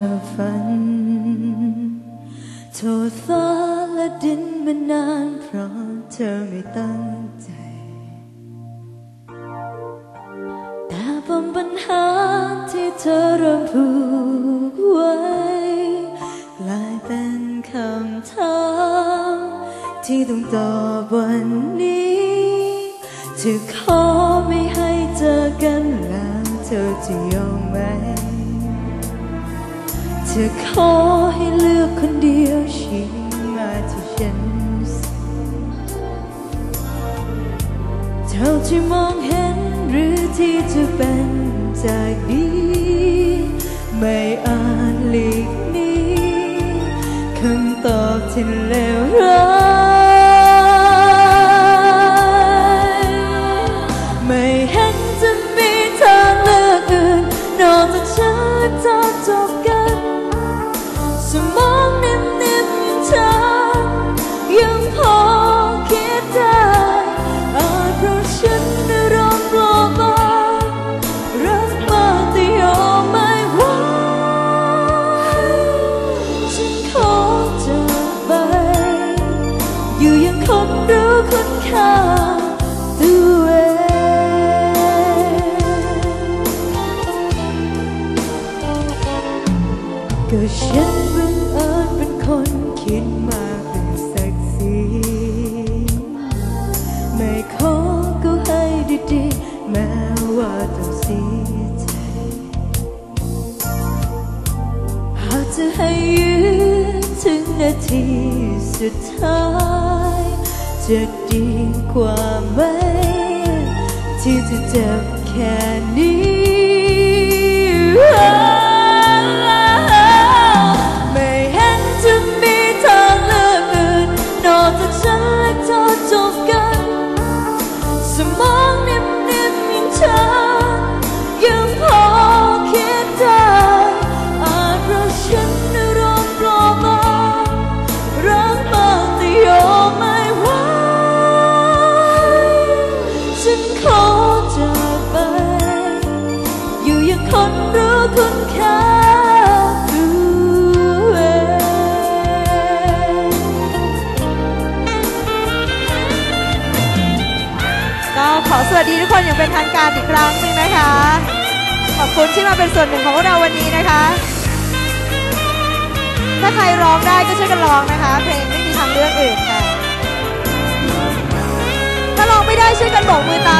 ฝันโทษฟ้าและดินมานานเพราะเธอไม่ตั้งใจ แต่ปมปัญหาที่เธอเริ่มผูกไว้กลายเป็นคำถามที่ต้องตอบวันนี้เธอขอไม่ให้เจอกันแล้วเธอจะยอมไหม ธอขอให้เลือกคนเดียวชี้มาที่ฉันเท่าที่มองเห็นหรือที่จะเป็นจากนี้ไม่อาจหลีกนี้คำตอบที่เลวร้าย้คุณค่าตัวเองก็ฉันบังเอิญเป็นคนคิดมากเป็นศักดิ์ศรีไม่ขอก็ให้ดีๆแม้ว่าต้องเสียใจหากจะให้ยืนถึงนาทีสุดท้าย จะดีกว่าไหม ที่จะเจ็บแค่นี้ไม่ คนรู้คุณค่าก็ขอสวัสดีทุกคนอย่างเป็นทางการอีกครั้งหนึ่งนะคะ ขอบคุณที่มาเป็นส่วนหนึ่งของพวกเราวันนี้นะคะ ถ้าใครร้องได้ก็ช่วยกันร้องนะคะ เพลงไม่มีทางเลือกอื่นค่ะ ถ้าร้องไม่ได้ช่วยกันโบกมือตา